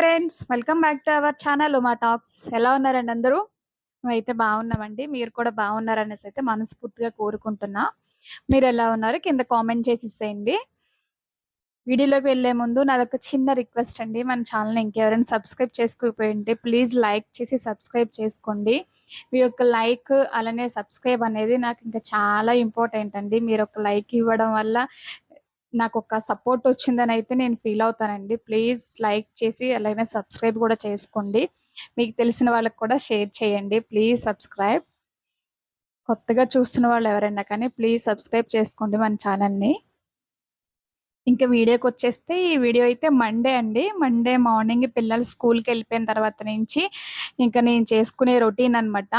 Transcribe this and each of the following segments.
Friends welcome back to our channel Uma talks ఎలా ఉన్నారండి అందరూ? మేమైతే బాగున్నామండి. మీరు కూడా బాగున్నారనేసి అయితే మనస్ఫూర్తిగా కోరుకుంటున్నా. మీరు ఎలా ఉన్నారు? కింద కామెంట్ చేసి ఇసేయండి. వీడియోలోకి వెళ్ళే ముందు నాదొక చిన్న రిక్వెస్ట్ అండి. మన ఛానల్ ఇంకెవరైనా సబ్స్క్రైబ్ చేసుకోకపోయింటే ప్లీజ్ లైక్ చేసి సబ్స్క్రైబ్ చేసుకోండి. మీ యొక్క లైక్ అలానే సబ్స్క్రైబ్ అనేది నాకు ఇంకా చాలా ఇంపార్టెంట్ అండి. మీరు ఒక లైక్ ఇవ్వడం వల్ల నాకు ఒక సపోర్ట్ వచ్చిందని అయితే నేను ఫీల్ అవుతానండి. ప్లీజ్ లైక్ చేసి అలాగే సబ్స్క్రైబ్ కూడా చేసుకోండి. మీకు తెలిసిన వాళ్ళకి కూడా షేర్ చేయండి. ప్లీజ్ సబ్స్క్రైబ్ కొత్తగా చూస్తున్న వాళ్ళు ఎవరైనా కానీ ప్లీజ్ సబ్స్క్రైబ్ చేసుకోండి మన ఛానల్ని ఇంకా వీడియోకి వచ్చేస్తే ఈ వీడియో అయితే మండే అండి. మండే మార్నింగ్ పిల్లలు స్కూల్కి వెళ్ళిపోయిన తర్వాత నుంచి ఇంకా నేను చేసుకునే రొటీన్ అనమాట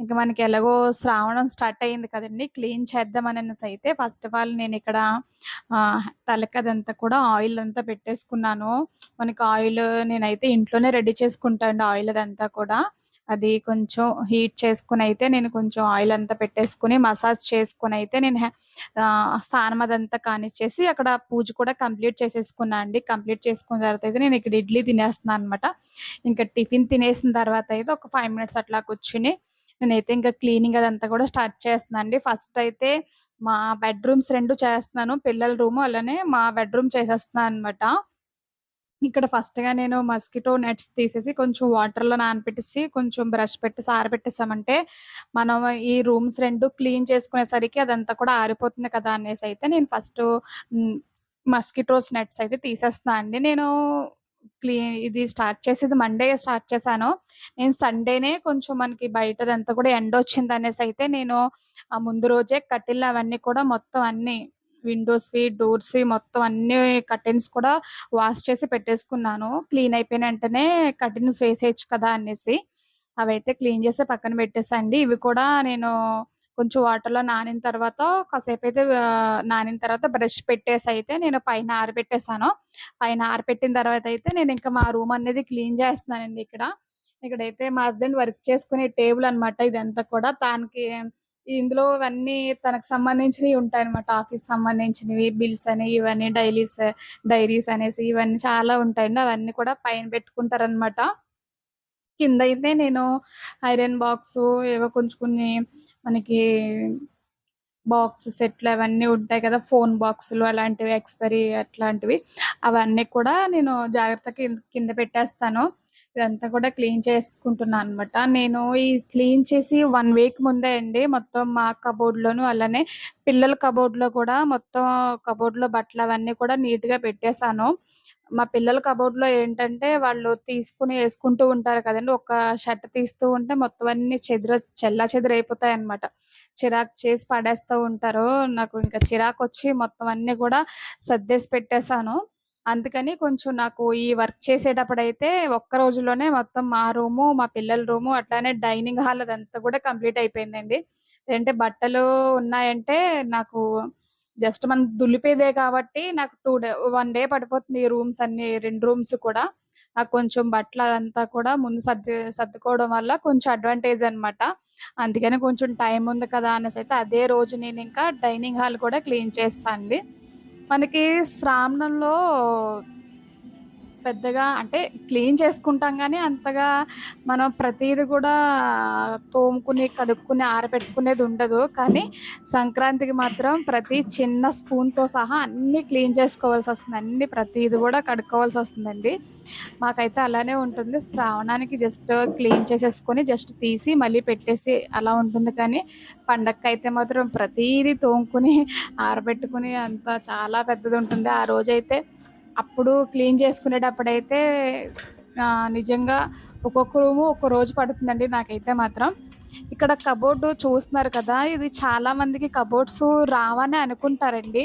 ఇంకా మనకి ఎలాగో శ్రావణం స్టార్ట్ అయ్యింది కదండి. క్లీన్ చేద్దాం అనేసి అయితే ఫస్ట్ ఆఫ్ ఆల్ నేను ఇక్కడ తలకదంతా కూడా ఆయిల్ అంతా పెట్టేసుకున్నాను. మనకి ఆయిల్ నేనైతే ఇంట్లోనే రెడీ చేసుకుంటాను ఆయిల్ అదంతా కూడా. అది కొంచెం హీట్ చేసుకుని అయితే నేను కొంచెం ఆయిల్ అంతా పెట్టేసుకుని మసాజ్ చేసుకుని అయితే నేను స్నానం అదంతా కానిచ్చేసి అక్కడ పూజ కూడా కంప్లీట్ చేసేసుకున్నా అండి. కంప్లీట్ చేసుకున్న తర్వాత అయితే నేను ఇక్కడ ఇడ్లీ తినేస్తున్నాను అనమాట ఇంకా టిఫిన్ తినేసిన తర్వాత అయితే ఒక ఫైవ్ మినిట్స్ అట్లా కూర్చుని నేనైతే ఇంకా క్లీనింగ్ అదంతా కూడా స్టార్ట్ చేస్తున్నాను అండి. ఫస్ట్ అయితే మా బెడ్రూమ్స్ రెండు చేస్తున్నాను. పిల్లల రూమ్ అలానే మా బెడ్రూమ్ చేసేస్తున్నాను అనమాట ఇక్కడ ఫస్ట్‌గా నేను మస్కిటో నెట్స్ తీసేసి కొంచెం వాటర్‌లో నానపెట్టేసి కొంచెం బ్రష్ పెట్టి ఆరబెట్టేసామంటే, మనం ఈ రూమ్స్ రెండు క్లీన్ చేసుకునేసరికి అదంతా కూడా ఆరిపోతుంది కదా! అనేసి అయితే నేను ఫస్ట్ మస్కిటోస్ నెట్స్ అయితే తీసేస్తున్నా అండి. నేను క్లీన్ ఇది స్టార్ట్ చేసేది మండే స్టార్ట్ చేశాను. నేను సండేనే కొంచెం మనకి బయటదంతా కూడా ఎండ వచ్చింది అనేసి అయితే నేను ఆ ముందు రోజే కట్టిల్ అవన్నీ కూడా మొత్తం అన్నీ విండోస్‌వి, డోర్స్‌వి మొత్తం అన్ని కర్టెన్స్ కూడా వాష్ చేసి పెట్టేసుకున్నాను. క్లీన్ అయిపోయిన వెంటనే కర్టెన్స్ వేసేయచ్చు కదా! అనేసి. అవైతే క్లీన్ చేసి పక్కన పెట్టేసా అండి. ఇవి కూడా నేను కొంచెం వాటర్‌లో నానిన తర్వాత కాసేపు అయితే నానిన తర్వాత బ్రష్ పెట్టేసి అయితే నేను పైన ఆరబెట్టేసాను. పైన ఆరబెట్టిన తర్వాత అయితే నేను ఇంకా మా రూమ్ అనేది క్లీన్ చేస్తున్నానండి ఇక్కడ. ఇక్కడైతే మా హస్బెండ్ వర్క్ చేసుకునే టేబుల్ అనమాట ఇదంతా కూడా. దానికి ఇందులో ఇవన్నీ తనకు సంబంధించినవి ఉంటాయన్నమాట. ఆఫీస్ సంబంధించినవి బిల్స్ అని, ఇవన్నీ డైలీస్ డైరీస్ అనేసి ఇవన్నీ చాలా ఉంటాయండి. అవన్నీ కూడా పైన పెట్టుకుంటారనమాట. కిందయితే నేను ఐరన్ బాక్స్ ఏవో కొంచెం కొన్ని మనకి బాక్స్ సెట్లు అవన్నీ ఉంటాయి కదా! ఫోన్ బాక్సులు అలాంటివి ఎక్స్‌పైరీ అట్లాంటివి. అవన్నీ కూడా నేను జాగ్రత్తగా కింద కింద పెట్టేస్తాను. ఇదంతా కూడా క్లీన్ చేసుకుంటున్నాను అనమాట. నేను ఈ క్లీన్ చేసి వన్ వీక్ ముందే అండి మొత్తం మా కబోర్డ్‌లోను అలానే పిల్లల కబోర్డ్‌లో కూడా మొత్తం కబోర్డ్‌లో బట్టలు అవన్నీ కూడా నీట్‌గా పెట్టేసాను. మా పిల్లల కబోర్డ్‌లో ఏంటంటే వాళ్ళు తీసుకుని వేసుకుంటూ ఉంటారు కదండి ఒక షర్ట్ తీస్తూ ఉంటే మొత్తం అన్ని చెదర అనమాట చిరాకు చేసి పడేస్తూ ఉంటారు. నాకు ఇంకా చిరాకు వచ్చి మొత్తం అన్నీ కూడా సర్దేసి పెట్టేశాను అందుకని కొంచెం నాకు ఈ వర్క్ చేసేటప్పుడైతే ఒక్క రోజులోనే మొత్తం మా రూము, మా పిల్లల రూము అట్లానే డైనింగ్ హాల్ అదంతా కూడా కంప్లీట్ అయిపోయిందండి. అంటే బట్టలు ఉన్నాయంటే నాకు జస్ట్ మనం దులిపేదే కాబట్టి నాకు టూ డే వన్ డే పడిపోతుంది ఈ రూమ్స్ అన్ని రెండు రూమ్స్ కూడా. నాకు కొంచెం బట్టలు అదంతా కూడా ముందు సర్ది సర్దుకోవడం వల్ల కొంచెం అడ్వాంటేజ్ అనమాట. అందుకని కొంచెం టైం ఉంది కదా! అనేసి అయితే అదే రోజు నేను ఇంకా డైనింగ్ హాల్ కూడా క్లీన్ చేస్తాను అండి. మనకి శ్రావణంలో పెద్దగా అంటే క్లీన్ చేసుకుంటాం కానీ అంతగా మనం ప్రతీది కూడా తోముకుని, కడుక్కుని, ఆరబెట్టుకునేది ఉండదు. కానీ సంక్రాంతికి మాత్రం ప్రతి చిన్న స్పూన్‌తో సహా అన్నీ క్లీన్ చేసుకోవాల్సి వస్తుంది అన్ని ప్రతిది కూడా కడుక్కోవాల్సి వస్తుందండి మాకైతే అలానే ఉంటుంది. శ్రావణానికి జస్ట్ క్లీన్ చేసేసుకొని జస్ట్ తీసి మళ్ళీ పెట్టేసి అలా ఉంటుంది కానీ, పండగకైతే మాత్రం ప్రతీది తోముకుని, ఆరబెట్టుకుని అంత చాలా పెద్దది ఉంటుంది ఆ రోజైతే అప్పుడు క్లీన్ చేసుకునేటప్పుడైతే నిజంగా ఒక్కొక్క రూము ఒక్క రోజు పడుతుందండి నాకైతే మాత్రం. ఇక్కడ కబోర్డ్ చూస్తున్నారు కదా! ఇది చాలామందికి కబోర్డ్స్ రావని అనుకుంటారండి.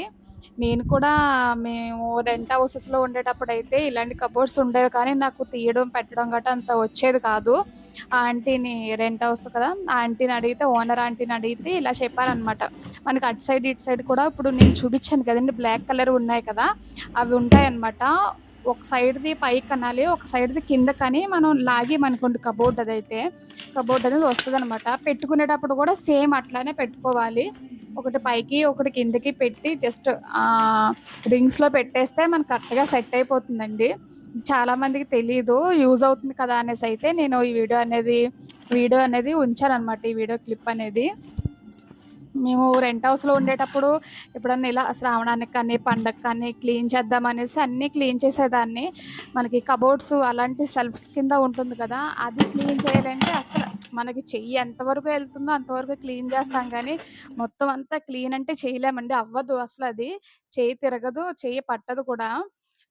నేను కూడా మేము రెంట్ హౌసెస్‌లో ఉండేటప్పుడు అయితే ఇలాంటి కబోర్డ్స్ ఉండేవి కానీ నాకు తీయడం, పెట్టడం గట్రా అంత వచ్చేది కాదు. ఆంటీని రెంట్ హౌస్ కదా! ఆంటీని అడిగితే ఓనర్ ఆంటీని అడిగితే ఇలా చెప్పారనమాట. మనకి అటు సైడ్, ఇటు సైడ్ కూడా ఇప్పుడు నేను చూపించాను కదండి బ్లాక్ కలర్ ఉన్నాయి కదా! అవి ఉంటాయన్నమాట. ఒక సైడ్‌ది పైకనాలి. ఒక సైడ్‌ది కింద కానీ మనం లాగామనుకోండి కబోర్డ్ అదైతే, కబోర్డ్ అనేది వస్తుంది అనమాట పెట్టుకునేటప్పుడు కూడా సేమ్ అట్లానే పెట్టుకోవాలి. ఒకటి పైకి, ఒకటి కిందకి పెట్టి జస్ట్ ఆహ్, రింగ్స్‌లో పెట్టేస్తే మనకు కరెక్ట్‌గా సెట్ అయిపోతుందండి. చాలా మందికి తెలీదు. యూజ్ అవుతుంది కదా! అనేసి అయితే నేను ఈ వీడియో అనేది వీడియో అనేది ఉంచాను అనమాట ఈ వీడియో క్లిప్ అనేది. మేము రెంట్ హౌస్‌లో ఉండేటప్పుడు ఎప్పుడన్నా ఇలా శ్రావణానికి కానీ, పండగ కానీ క్లీన్ చేద్దామనేసి అన్నీ క్లీన్ చేసేదాన్ని. మనకి కబోర్డ్స్ అలాంటి సెల్ఫ్స్ కింద ఉంటుంది కదా! అది క్లీన్ చేయాలంటే అసలు మనకి చెయ్యి ఎంతవరకు వెళ్తుందో అంతవరకు క్లీన్ చేస్తాం కానీ మొత్తం అంతా క్లీన్ అంటే చేయలేమండి. అవ్వదు అసలు అది చేయి తిరగదు, చెయ్యి పట్టదు కూడా.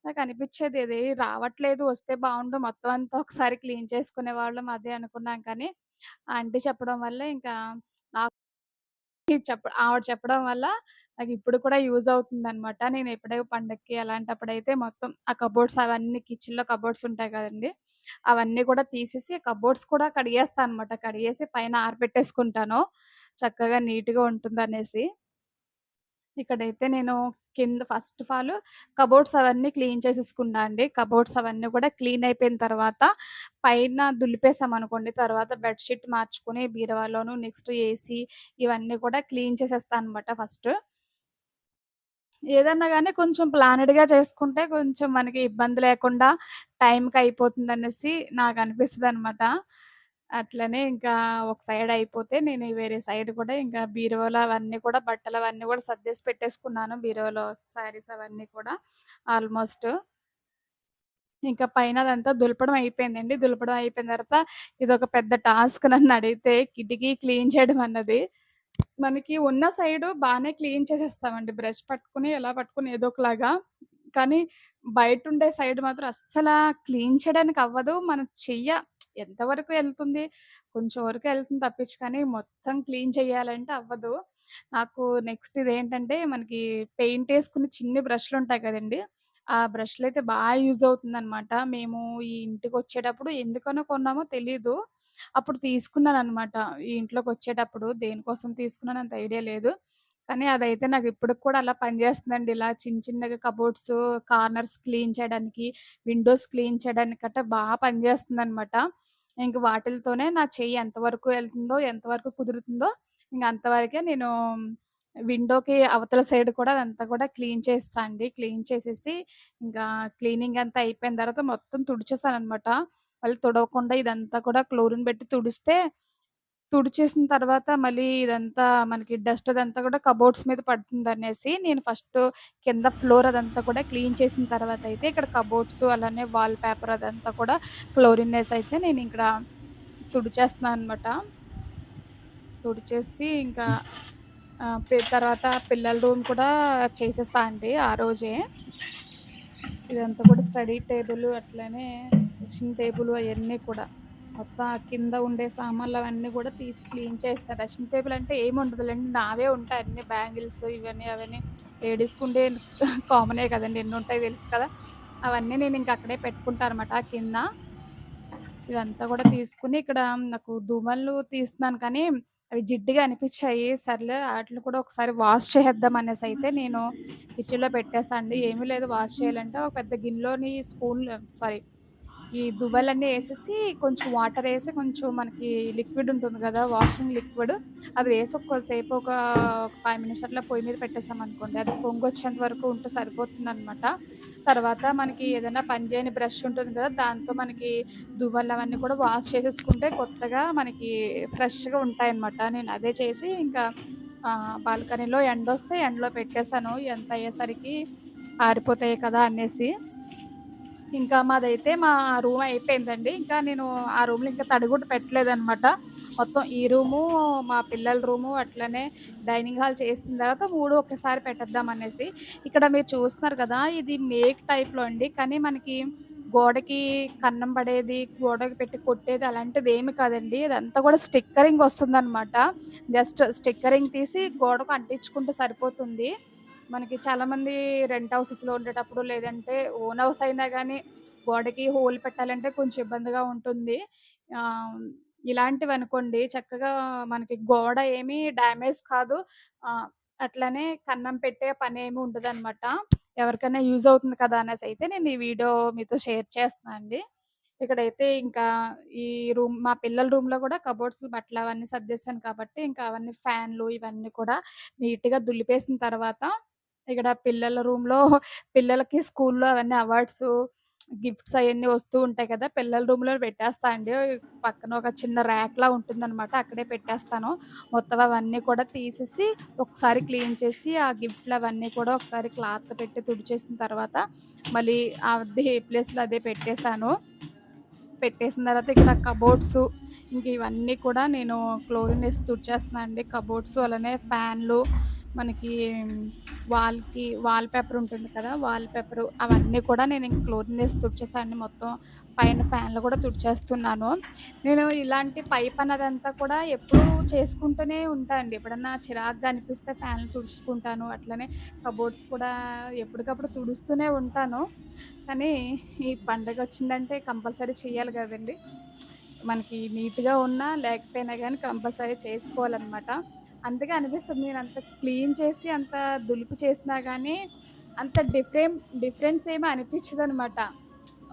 నాకు అనిపించేది ఇది రావట్లేదు, వస్తే బాగుండు మొత్తం అంతా ఒకసారి క్లీన్ చేసుకునే వాళ్ళం అదే అనుకున్నాం కానీ, ఆంటీ చెప్పడం వల్ల ఇంకా నాకు చెప్ప ఆవిడ చెప్పడం వల్ల నాకు ఇప్పుడు కూడా యూజ్ అవుతుందనమాట. నేను ఎప్పుడైతే పండక్కి అలాంటప్పుడు అలాంటప్పుడైతే మొత్తం ఆ కబోర్డ్స్ అవన్నీ కిచెన్‌లో కబోర్డ్స్ ఉంటాయి కదండీ! అవన్నీ కూడా తీసేసి కబోర్డ్స్ కూడా కడిగేస్తాను అనమాట. కడిగేసి పైన ఆరబెట్టేసుకుంటాను. చక్కగా నీట్‌గా ఉంటుందనేసి. ఇక్కడైతే నేను కింద ఫస్ట్ ఆఫ్ ఆల్ కబోర్డ్స్ అవన్నీ క్లీన్ చేసేసుకున్నా అండి. కబోర్డ్స్ అవన్నీ కూడా క్లీన్ అయిపోయిన తర్వాత పైన దులిపేసామనుకోండి, తర్వాత బెడ్‌షీట్ మార్చుకుని బీరవాలోను నెక్స్ట్ ఏసీ ఇవన్నీ కూడా క్లీన్ చేసేస్తాను అనమాట ఫస్ట్. ఏదన్నా కానీ కొంచెం ప్లానెడ్‌గా చేసుకుంటే కొంచెం మనకి ఇబ్బంది లేకుండా టైంకి అయిపోతుంది అనేసి నాకు అనిపిస్తుంది అనమాట అట్లనే ఇంకా ఒక సైడ్ అయిపోతే నేను వేరే సైడ్ కూడా ఇంకా బీరువాలో అవన్నీ కూడా బట్టలు అవన్నీ కూడా సర్దేసి పెట్టేసుకున్నాను. బీరువాలో శారీస్ అవన్నీ కూడా ఆల్‌మోస్ట్. ఇంకా పైన అదంతా దులపడం అయిపోయిందండి. దులపడం అయిపోయిన తర్వాత ఇది ఒక పెద్ద టాస్క్ నన్ను అడిగితే కిటికీ క్లీన్ చేయడం అన్నది. మనకి ఉన్న సైడు బాగానే క్లీన్ చేసేస్తామండి. బ్రష్ పట్టుకొని ఎలా పట్టుకొని ఏదో ఒకలాగా. కానీ బయట ఉండే సైడ్ మాత్రం అస్సలు క్లీన్ చేయడానికి అవ్వదు. మన చెయ్య ఎంతవరకు వెళ్తుంది కొంచెం వరకు వెళ్తుంది తప్పించి కానీ మొత్తం క్లీన్ చేయాలంటే అవ్వదు. నాకు నెక్స్ట్ ఇదేంటంటే మనకి పెయింట్ ఏసుకునే చిన్ని బ్రష్‌లుంటాయి కదండీ! ఆ బ్రష్‌లయితే బాగా యూజ్ అవుతుందనమాట. మేము ఈ ఇంటికి వచ్చేటప్పుడు ఎందుకనో కొన్నామో తెలీదు. అప్పుడు తీసుకున్నాను అనమాట ఈ ఇంట్లోకి వచ్చేటప్పుడు దేనికోసం తీసుకున్నాను అంత ఐడియా లేదు. కానీ అదైతే నాకిప్పటికి కూడా అలా పనిచేస్తుందండి. ఇలా చిన్న చిన్నగా కబోర్డ్స్, కార్నర్స్ క్లీన్ చేయడానికి, విండోస్ క్లీన్ చేయడానికి గట్టా బా పనిచేస్తుందనమాట. ఇంక వాటిలతోనే నా చెయ్యి ఎంతవరకు ఎళ్తుందో, ఎంతవరకు కుదురుతుందో ఇంక అంతవరకే నేను విండోకి అవతల సైడ్ కూడా అదంతా కూడా క్లీన్ చేసేస్తా అండి. క్లీన్ చేసేసి ఇంకా క్లీనింగ్ అంతా అయిపోయిన తర్వాత మొత్తం తుడిచేసాననమాట. మళ్ళీ తుడవకుండా ఇదంతా కూడా క్లోరిన్ పెట్టి తుడిస్తే, తుడిచేసిన తర్వాత మళ్ళీ ఇదంతా మనకి డస్ట్ అదంతా కూడా కబోర్డ్స్ మీద పడుతుందనేసి నేను ఫస్ట్ కింద ఫ్లోర్ అదంతా కూడా క్లీన్ చేసిన తర్వాత అయితే ఇక్కడ కబోర్డ్స్ అలానే వాల్ పేపర్ అదంతా కూడా క్లోరిన్ ఏసైతే నేనిక్కడ తుడిచేస్తున్నాననమాట. తుడిచేసి ఇంకా ఆహ్, పి తర్వాత పిల్లల రూమ్ కూడా చేసేసా అండి ఆ రోజే. ఇదంతా కూడా స్టడీ టేబుల్ అట్లనే డ్రెసింగ్ టేబుల్ అయన్నీ కూడా. మొత్తం ఆ కింద ఉండే సామాన్లు అవన్నీ కూడా తీసి క్లీన్ చేస్తాను డ్రెస్సింగ్ టేబుల్ అంటే ఏమి ఉండదులేండి నావే ఉంటాయి అన్ని బ్యాంగిల్స్ ఇవన్నీ అవన్నీ లేడీస్‌కి ఉండే కామనే కదండీ! ఉంటాయి తెలుసు కదా! అవన్నీ నేను ఇంక అక్కడే పెట్టుకుంటాను అనమాట కింద. ఇదంతా కూడా తీసుకుని ఇక్కడ నాకు దుమలు తీస్తున్నాను కానీ అవి జిడ్డుగా అనిపించాయి సర్లే వాటిని కూడా ఒకసారి వాష్ చేద్దాం అనేసి అయితే నేను కిచెన్‌లో పెట్టేసా అండి. ఏమీ లేదు వాష్ చేయాలంటే ఒక పెద్ద గిన్నెలోని స్పూన్‌లు సారీ ఈ దువ్వెలన్నీ వేసేసి కొంచెం వాటర్ వేసి కొంచెం మనకి లిక్విడ్ ఉంటుంది కదా వాషింగ్ లిక్విడ్ అది వేసి కొద్దిసేపు ఒక ఫైవ్ మినిట్స్ అట్లా పొయ్యి మీద పెట్టేసామనుకోండి. అది పొంగొచ్చేంత వరకు ఉంటే సరిపోతుందనమాట. తర్వాత మనకి ఏదైనా పని చేయని బ్రష్ ఉంటుంది కదా! దాంతో మనకి దువ్వలు అవన్నీ కూడా వాష్ చేసేసుకుంటే కొత్తగా మనకి ఫ్రెష్‌గా ఉంటాయనమాట. నేను అదే చేసి ఇంకా బాల్కనీలో ఎండ వస్తే ఎండలో పెట్టేసాను. ఎంత అయ్యేసరికి ఆరిపోతాయి కదా! అనేసి. ఇంకా మాదైతే మా రూమ్ అయిపోయిందండి. ఇంకా నేను ఆ రూమ్‌లో ఇంకా తడిగుట్టు పెట్టలేదనమాట. మొత్తం ఈ రూము, మా పిల్లల రూము అట్లనే డైనింగ్ హాల్ చేసిన తర్వాత మూడు ఒకేసారి పెట్టేద్దాం అనేసి. ఇక్కడ మీరు చూస్తున్నారు కదా! ఇది మేక్ టైప్‌లో అండి. కానీ మనకి గోడకి కన్నం పడేది, గోడకి పెట్టి కొట్టేది అలాంటిదేమి కాదండి. ఇదంతా కూడా స్టిక్కరింగ్ వస్తుందన్నమాట జస్ట్ స్టిక్కరింగ్ తీసి గోడకు అంటించుకుంటే సరిపోతుంది. మనకి చాలామంది రెంట్ హౌసెస్‌లో ఉండేటప్పుడు లేదంటే ఓన్ హౌస్ అయినా కానీ గోడకి హోల్ పెట్టాలంటే కొంచెం ఇబ్బందిగా ఉంటుంది. ఇలాంటివి అనుకోండి చక్కగా మనకి గోడ ఏమి డ్యామేజ్ కాదు. అట్లనే కన్నం పెట్టే పని ఏమి ఉండదు అనమాట ఎవరికైనా యూజ్ అవుతుంది కదా! అనేసి అయితే నేను ఈ వీడియో మీతో షేర్ చేస్తున్నా అండి. ఇక్కడైతే ఇంకా ఈ రూమ్ మా పిల్లల రూమ్‌లో కూడా కబోర్డ్స్ బట్టలు అవన్నీ సర్దేశాను కాబట్టి ఇంకా అవన్నీ ఫ్యాన్‌లు ఇవన్నీ కూడా నీట్‌గా దులిపేసిన తర్వాత ఇక్కడ పిల్లల రూమ్‌లో పిల్లలకి స్కూల్‌లో అవన్నీ అవార్డ్స్ గిఫ్ట్స్ అవన్నీ వస్తూ ఉంటాయి కదా! పిల్లల రూమ్‌లో పెట్టేస్తా అండి. పక్కన ఒక చిన్న ర్యాక్‌లా ఉంటుందన్నమాట అక్కడే పెట్టేస్తాను. మొత్తం అవన్నీ కూడా తీసేసి ఒకసారి క్లీన్ చేసి, ఆ గిఫ్ట్‌లవన్నీ కూడా ఒకసారి క్లాత్ పెట్టి తుడిచేసిన తర్వాత మళ్ళీ అదే ప్లేస్‌లో అదే పెట్టేసాను. పెట్టేసిన తర్వాత ఇక్కడ కబోర్డ్స్ ఇంక ఇవన్నీ కూడా నేను క్లోరిన్ వేసి తుడిచేస్తున్నాను అండి. కబోర్డ్స్ అలానే ఫ్యాన్లు మనకి వాల్‌కి వాల్ పేపర్ ఉంటుంది కదా! వాల్ పేపర్ అవన్నీ కూడా నేను ఇంక క్లోరిన్ వేసి తుడిచేసాను మొత్తం. పైన ఫ్యాన్లు కూడా తుడిచేస్తున్నాను. నేను ఇలాంటి పై పనదంతా కూడా ఎప్పుడూ చేసుకుంటూనే ఉంటానండి ఎప్పుడన్నా చిరాకుగా అనిపిస్తే ఫ్యాన్లు తుడుచుకుంటాను. అట్లనే కబోర్డ్స్ కూడా ఎప్పటికప్పుడు తుడుస్తూనే ఉంటాను. కానీ ఈ పండగ వచ్చిందంటే కంపల్సరీ చేయాలి కదండి మనకి నీట్‌గా ఉన్నా లేకపోయినా కానీ కంపల్సరీ చేసుకోవాలనమాట. అందుకే నేను అంత క్లీన్ చేసి, అంత దులుపు చేసినా కానీ అంత డిఫరెం డిఫరెన్స్ ఏమీ అనిపించదు అనమాట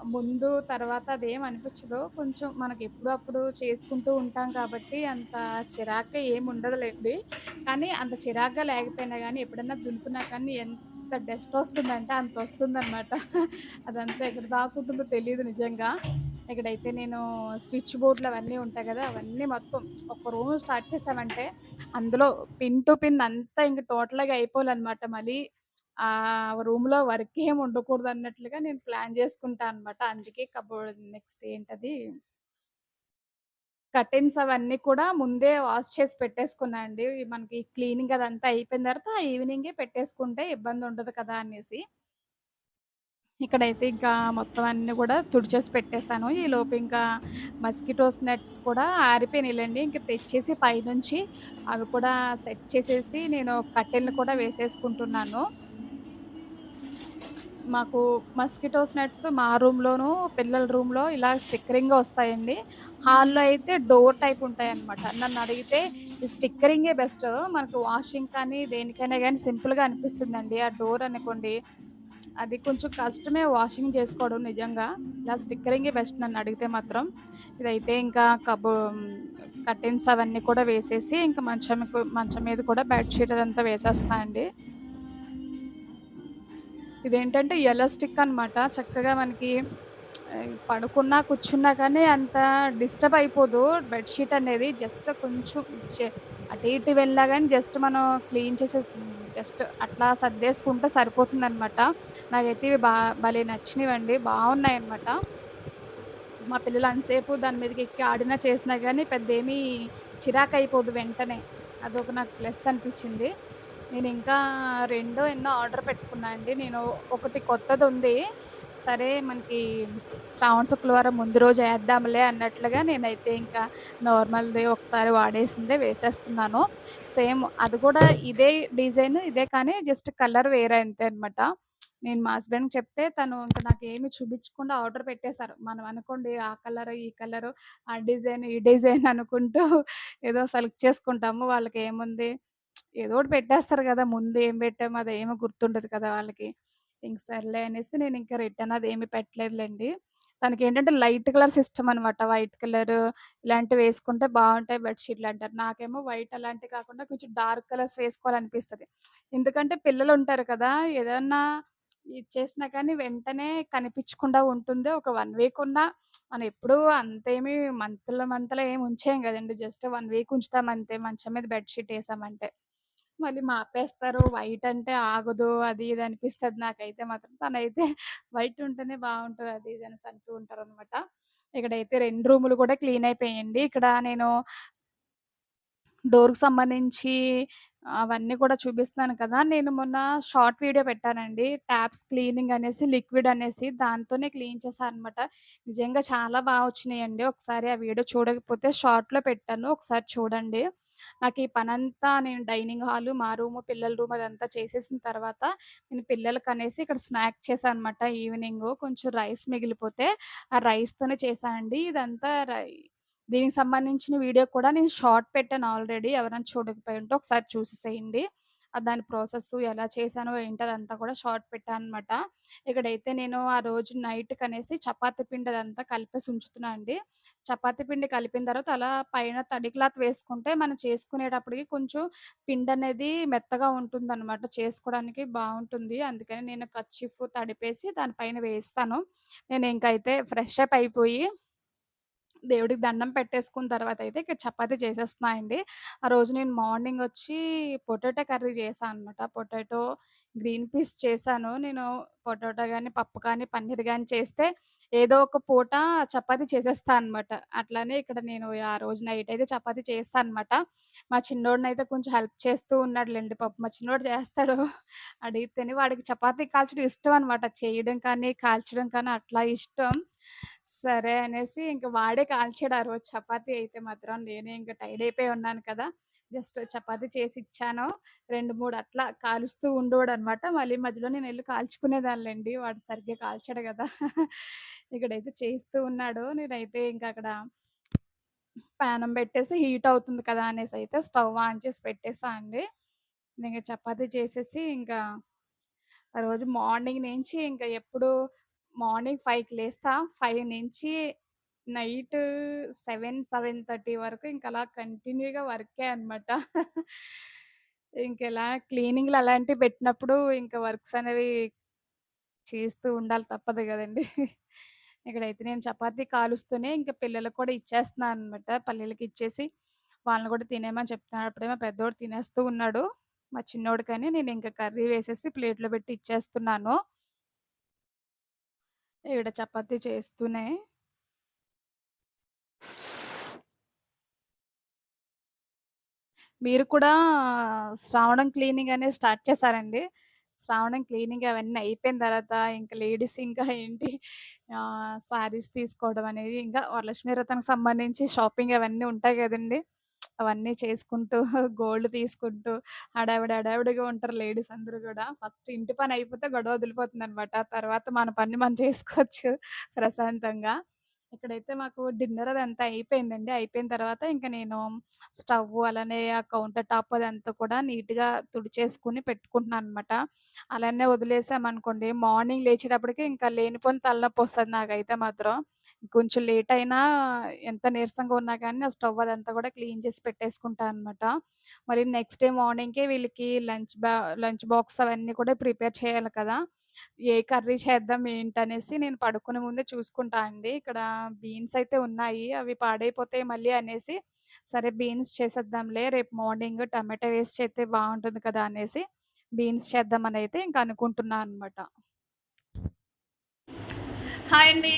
ముందు, తర్వాత అదేం అనిపించదు కొంచెం మనకెప్పుడు అప్పుడు చేసుకుంటూ ఉంటాం కాబట్టి అంత చిరాకుగా ఏముండదులెండి. కానీ అంత చిరాకుగా లేకపోయినా కానీ ఎప్పుడన్నా దులుపునా కానీ ఎంత అంత డస్ట్ వస్తుందంటే అంత అంతొస్తుందనమాట. అదంతా ఎక్కడ దాకుంటుందో తెలియదు నిజంగా. ఇక్కడైతే నేను స్విచ్ బోర్డ్‌లు అవన్నీ ఉంటాయి కదా అవన్నీ మొత్తం ఒక రూమ్ స్టార్ట్ చేసామంటే అందులో పిన్ టు పిన్ అంతా ఇంకా టోటల్‌గా అయిపోవాలన్నమాట మళ్ళీ ఆ రూమ్‌లో వర్క్ ఏమి ఉండకూడదన్నట్లుగా నేను ప్లాన్ చేసుకుంటాను అనమాట. అందుకే కబోర్డ్ నెక్స్ట్ ఏంటది కర్టెన్స్ అవన్నీ కూడా ముందే వాష్ చేసి పెట్టేసుకున్నా అండి. మనకి క్లీనింగ్ అదంతా అయిపోయిన తర్వాత ఈవినింగే పెట్టేసుకుంటే ఇబ్బంది ఉండదు కదా! అనేసి. ఇక్కడైతే ఇంకా మొత్తం అన్నీ కూడా తుడిచేసి పెట్టేశాను ఈ లోపు ఇంకా మస్కిటోస్ నెట్స్ కూడా ఆరిపోయినాయిలండి ఇంకా తెచ్చేసి పైనుంచి అవి కూడా సెట్ చేసేసి నేను కట్టెలను కూడా వేసేసుకుంటున్నాను. మాకు మస్కిటోస్ నెట్స్ మా రూమ్‌లోనూ, పిల్లల రూమ్‌లో ఇలా స్టిక్కరింగ్‌గా వస్తాయండి. హాల్‌లో అయితే డోర్ టైప్ ఉంటాయి అనమాట నన్నడిగితే ఈ స్టిక్కరింగే బెస్ట్. మనకు వాషింగ్ కానీ, దేనికైనా కానీ సింపుల్‌గా అనిపిస్తుందండి. ఆ డోర్ అనుకోండి, అది కొంచెం కష్టమే వాషింగ్ చేసుకోవడం నిజంగా. ఇలా స్టిక్కరింగే బెస్ట్ నన్ను అడిగితే మాత్రం. ఇదైతే ఇంకా కబో కర్టెన్స్ అవన్నీ కూడా వేసేసి, ఇంకా మంచం మంచం మీద కూడా బెడ్షీట్ అదంతా వేసేస్తున్నా అండి. ఇదేంటంటే ఎలాస్టిక్ అనమాట. చక్కగా మనకి పడుకున్నా, కూర్చున్నా కానీ అంత డిస్టర్బ్ అయిపోదు బెడ్షీట్ అనేది. జస్ట్ కొంచెం అటు ఇటు వెళ్ళినా కానీ జస్ట్ మనం క్లీన్ చేసే జస్ట్ అట్లా సర్దేసుకుంటే సరిపోతుందనమాట. నాకైతే ఇవి బా భలే నచ్చినవండి బాగున్నాయి అనమాట మా పిల్లలు అంతసేపు దాని మీదకెక్కి ఆడినా, చేసినా కానీ పెద్ద ఏమీ చిరాకు అయిపోదు వెంటనే. అదొక నాకు ప్లస్ అనిపించింది నేను ఇంకా రెండో ఎన్నో ఆర్డర్ పెట్టుకున్నా అండి. నేను ఒకటి కొత్తది ఉంది సరే మనకి శ్రావణ శుక్రవారం ముందు రోజు వేద్దాంలే అన్నట్లుగా నేనైతే ఇంకా నార్మల్‌దే ఒకసారి వాడేసిందే వేసేస్తున్నాను. సేమ్ అది కూడా ఇదే డిజైన్ ఇదే కానీ జస్ట్ కలర్ వేరే అంతే అనమాట. నేను మా హస్బెండ్‌కి చెప్తే తను నాకు ఏమి చూపించకుండా ఆర్డర్ పెట్టేశారు. మనం అనుకోండి ఆ కలర్ ఈ కలరు, ఆ డిజైన్, ఈ డిజైన్ అనుకుంటూ ఏదో సెలెక్ట్ చేసుకుంటాము. వాళ్ళకి ఏముంది ఏదో ఒకటి పెట్టేస్తారు కదా ముందు ఏం పెట్టమో అది ఏమో గుర్తుండదు కదా వాళ్ళకి. ఇంక సర్లే అనేసి నేను ఇంకా రిటర్న్ అది ఏమి పెట్టలేదులేండి దానికి తనకేంటంటే లైట్ కలర్స్ అనమాట వైట్ కలర్ ఇలాంటివి వేసుకుంటే బాగుంటాయి బెడ్షీట్లు అంటారు నాకేమో వైట్ అలాంటివి కాకుండా కొంచెం డార్క్ కలర్స్ వేసుకోవాలనిపిస్తది. ఎందుకంటే పిల్లలు ఉంటారు కదా! ఏదన్నా ఇది చేసినా కానీ వెంటనే కనిపించకుండా ఉంటుంది. ఒక వన్ వీక్ ఉన్నా మనం ఎప్పుడూ అంతేమి మంత్‌లో మంత్‌లో ఏమి ఉంచేయం కదండి జస్ట్ వన్ వీక్ ఉంచుతాం అంతే మంచం మీద బెడ్షీట్ వేసామంటే మళ్ళీ మాపేస్తారు. వైట్ అంటే ఆగదు అది ఇది అనిపిస్తుంది నాకైతే మాత్రం. తనైతే వైట్ ఉంటేనే బాగుంటుంది అది ఇది అనేసి అంటూ ఉంటారనమాట. ఇక్కడైతే రెండు రూములు కూడా క్లీన్ అయిపోయాయండి. ఇక్కడ నేను డోర్‌కి సంబంధించి అవన్నీ కూడా చూపిస్తున్నాను కదా! నేను మొన్న షార్ట్ వీడియో పెట్టానండి. టాప్స్ క్లీనింగ్ అనేసి, లిక్విడ్ అనేసి దాంతోనే క్లీన్ చేశానమాట నిజంగా చాలా బాగా వచ్చినాయండి. ఒకసారి ఆ వీడియో చూడకపోతే షార్ట్‌లో పెట్టాను. ఒకసారి చూడండి. నాకు ఈ పనంతా నేను డైనింగ్ హాలు, మా రూము, పిల్లల రూమ్ అదంతా చేసేసిన తర్వాత నేను పిల్లలకనేసి ఇక్కడ స్నాక్ చేశాను అనమాట ఈవినింగ్ కొంచెం రైస్ మిగిలిపోతే ఆ రైస్‌తోనే చేశానండి. ఇదంతా రై దీనికి సంబంధించిన వీడియో కూడా నేను షార్ట్ పెట్టాను ఆల్రెడీ. ఎవరైనా చూడకపోయి ఉంటే ఒకసారి చూసేసేయండి. దాని ప్రాసెస్ ఎలా చేశానో ఏంటి అదంతా కూడా షార్ట్ పెట్టాను అనమాట ఇక్కడైతే నేను ఆ రోజు నైట్ కనేసి చపాతి పిండి అదంతా కలిపేసి ఉంచుతున్నా అండి. చపాతి పిండి కలిపిన తర్వాత అలా పైన తడి క్లాత్ వేసుకుంటే మనం చేసుకునేటప్పటికి కొంచెం పిండి అనేది మెత్తగా ఉంటుంది అనమాట చేసుకోవడానికి బాగుంటుంది. అందుకని నేను కచ్చిఫ్ తడిపేసి దానిపైన వేస్తాను. నేను ఇంకైతే ఫ్రెష్ అప్ అయిపోయి దేవుడికి దండం పెట్టేసుకున్న తర్వాత అయితే ఇక్కడ చపాతి చేసేస్తున్నా అండి. ఆ రోజు నేను మార్నింగ్ వచ్చి పొటాటో కర్రీ చేశాను అనమాట. పొటాటో, గ్రీన్ పీస్ చేశాను. నేను పొటాటో కానీ పప్పు కానీ, పన్నీర్ కానీ చేస్తే ఏదో ఒక పూట చపాతి చేసేస్తా అనమాట. అట్లానే ఇక్కడ నేను ఆ రోజు నైట్ అయితే చపాతి చేస్తా అనమాట. మా చిన్నోడిని అయితే కొంచెం హెల్ప్ చేస్తూ ఉన్నాడులెండి పప్పు మా చిన్నోడు చేస్తాడు. అడిగితేనే వాడికి చపాతి కాల్చడం ఇష్టం అనమాట. చేయడం కానీ, కాల్చడం కానీ అట్లా ఇష్టం. సరే అనేసి ఇంకా వాడే కాల్చాడు ఆ రోజు చపాతీ అయితే మాత్రం. నేనే ఇంకా టైడ్ అయిపోయి ఉన్నాను కదా! జస్ట్ చపాతీ చేసి ఇచ్చాను. 2, 3 అట్లా కాలుస్తూ ఉండేవాడనమాట. మళ్ళీ మధ్యలో నేను వెళ్ళి కాల్చుకునేదాన్నండి. వాడు సరిగ్గా కాల్చాడు కదా ఇక్కడైతే చేస్తూ ఉన్నాడు. నేనైతే ఇంకా అక్కడ పానం పెట్టేసి హీట్ అవుతుంది కదా! అనేసి అయితే స్టవ్ ఆన్ చేసి పెట్టేసా అండి. ఇంకా చపాతీ చేసేసి ఇంకా ఆ రోజు మార్నింగ్ నుంచి ఇంకా ఎప్పుడు మార్నింగ్ ఫైవ్కి లేస్తా. 5 నుంచి నైట్ 7, 7:30 వరకు ఇంకలా కంటిన్యూ‌గా వర్కే అనమాట. ఇంకెలా క్లీనింగ్‌లు అలాంటివి పెట్టినప్పుడు ఇంక వర్క్స్ అనేవి చేస్తూ ఉండాలి తప్పదు గదండీ! ఇక్కడైతే నేను చపాతీ కాలుస్తూనే ఇంకా పిల్లలకి కూడా ఇచ్చేస్తున్నాను అనమాట. పల్లీలకిచ్చేసి వాళ్ళని కూడా తినేయమని చెప్తున్నాను. అప్పుడేమో పెద్దోడు తినేస్తూ ఉన్నాడు. మా చిన్నోడికని ఇంకా కర్రీ వేసేసి ప్లేట్‌లో పెట్టి ఇచ్చేస్తున్నాను. ఇక్కడ చపాతి చేస్తూనే? మీరు కూడా శ్రావణం క్లీనింగ్ అనేది స్టార్ట్ చేశారండి? శ్రావణం క్లీనింగ్ అవన్నీ అయిపోయిన తర్వాత ఇంకా లేడీస్ ఇంకా ఏంటి? శారీస్ తీసుకోవడం అనేది ఇంకా వరలక్ష్మి వ్రతానికి సంబంధించి షాపింగ్ అవన్నీ ఉంటాయి కదండి. అవన్నీ చేసుకుంటూ గోల్డ్ తీసుకుంటూ హడావిడి హడావిడిగా ఉంటారు లేడీస్ అందరూ కూడా ఫస్ట్ ఇంటి పని అయిపోతే గొడవ వదిలిపోతుందనమాట. తర్వాత మన పని మనం చేసుకోవచ్చు ప్రశాంతంగా. ఇక్కడైతే మాకు డిన్నర్ అదంతా అయిపోయిందండి. అయిపోయిన తర్వాత ఇంకా నేను స్టవ్ అలానే ఆ కౌంటర్ టాప్ అదంతా కూడా నీట్‌గా తుడిచేసుకొని పెట్టుకుంటున్నాననమాట. అలానే వదిలేసామనుకోండి మార్నింగ్ లేచేటప్పటికి ఇంకా లేనిపోని తలనొప్పి వస్తుంది నాకైతే మాత్రం. కొంచెం లేట్ అయినా ఎంత నీరసంగా ఉన్నా కానీ ఆ స్టవ్ అదంతా కూడా క్లీన్ చేసి పెట్టేసుకుంటా అనమాట. మరి నెక్స్ట్ డే మార్నింగ్‌కే వీళ్ళకి లంచ్ బా లంచ్ బాక్స్ అవన్నీ కూడా ప్రిపేర్ చేయాలి కదా! ఏ కర్రీ చేద్దాం ఏంటనేసి నేను పడుకునే ముందే చూసుకుంటా అండి. ఇక్కడ బీన్స్ అయితే ఉన్నాయి. అవి పాడైపోతాయి మళ్ళీ అనేసి, సరే బీన్స్ చేసేద్దాంలే రేపు మార్నింగ్ టమాటా వేసి చేస్తే బాగుంటుంది కదా! అనేసి బీన్స్ చేద్దామని అయితే ఇంక అనుకుంటున్నా అనమాట. హాయ్ అండి.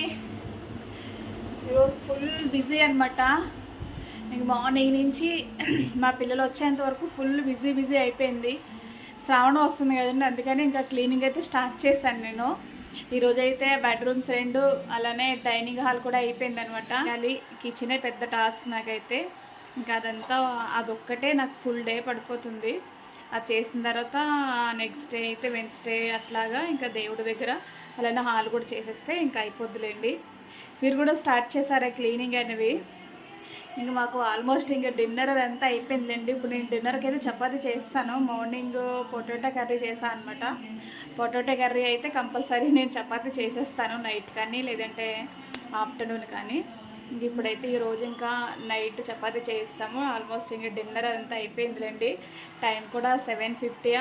ఈరోజు ఫుల్ బిజీ అనమాట. ఇంక మార్నింగ్ నుంచి మా పిల్లలు వచ్చేంత వరకు ఫుల్ బిజీ బిజీ అయిపోయింది. శ్రావణం వస్తుంది కదండీ! అందుకని ఇంకా క్లీనింగ్ అయితే స్టార్ట్ చేశాను నేను. ఈరోజైతే బెడ్‌రూమ్స్ రెండు అలానే డైనింగ్ హాల్ కూడా అయిపోయిందనమాట. అది కిచెనే పెద్ద టాస్క్ నాకైతే. ఇంకా అదంతా అదొక్కటే నాకు ఫుల్ డే పడిపోతుంది. అది చేసిన తర్వాత నెక్స్ట్ డే అయితే వెన్స్‌డే అట్లాగా ఇంకా దేవుడి దగ్గర అలానే హాల్ కూడా చేసేస్తే ఇంకా అయిపోద్దులేండి మీరు కూడా స్టార్ట్ చేశారా క్లీనింగ్ అనేవి? ఇంక మాకు ఆల్మోస్ట్ ఇంక డిన్నర్ అదంతా అయిపోయిందండి ఇప్పుడు నేను డిన్నర్కి అయితే చపాతి చేస్తాను మార్నింగ్ పొటాటో కర్రీ చేసాను అనమాట. పొటాటో కర్రీ అయితే కంపల్సరీ నేను చపాతి చేసేస్తాను నైట్ కానీ లేదంటే ఆఫ్టర్‌నూన్ కానీ. ఇప్పుడైతే ఈరోజు ఇంకా నైట్ చపాతీ చేయిస్తాము ఆల్మోస్ట్ ఇంకా డిన్నర్ అదంతా అయిపోయిందిలేండి టైం కూడా 7:50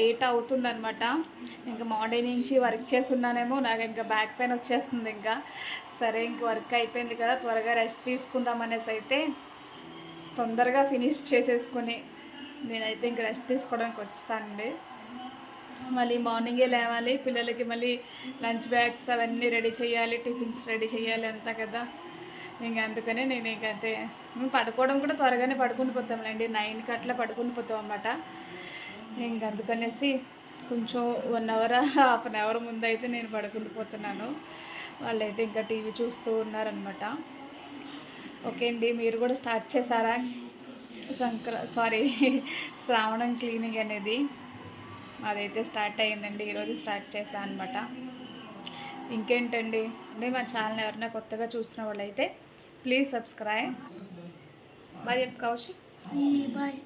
8 అవుతుందనమాట. ఇంకా మార్నింగ్ నుంచి వర్క్ చేసున్నానేమో నాకు ఇంకా బ్యాక్ పెయిన్ వచ్చేస్తుంది ఇంకా. సరే ఇంక వర్క్ అయిపోయింది కదా! త్వరగా రెస్ట్ తీసుకుందాం అనేసి అయితే తొందరగా ఫినిష్ చేసేసుకొని నేనైతే ఇంక రెస్ట్ తీసుకోవడానికి వచ్చేసానండి. మళ్ళీ మార్నింగే లేవాలి. పిల్లలకి మళ్ళీ లంచ్ బ్యాగ్స్ అవన్నీ రెడీ చేయాలి. టిఫిన్స్ రెడీ చేయాలి అంతా కదా! ఇంక అందుకనే నేను ఇంకైతే మేము పడుకోవడం కూడా త్వరగానే పడుకుని పోతాంలేండి నైన్కి అట్లా పడుకుని పోతాం అనమాట. ఇంక అందుకనేసి కొంచెం one hour, half an hour ముందు అయితే నేను పడుకుని పోతున్నాను. వాళ్ళైతే ఇంకా టీవీ చూస్తూ ఉన్నారనమాట. ఓకే అండి. మీరు కూడా స్టార్ట్ చేసారా? సంక్ర సారీ శ్రావణం క్లీనింగ్ అనేది. మాదైతే స్టార్ట్ అయిందండి. ఈరోజు స్టార్ట్ చేశాను అనమాట. ఇంకేంటండి అంటే మా ఛానల్ ఎవరైనా కొత్తగా చూసిన వాళ్ళైతే ప్లీజ్ సబ్స్క్రైబ్. బాయ్ చెప్పు కౌశిక్. బాయ్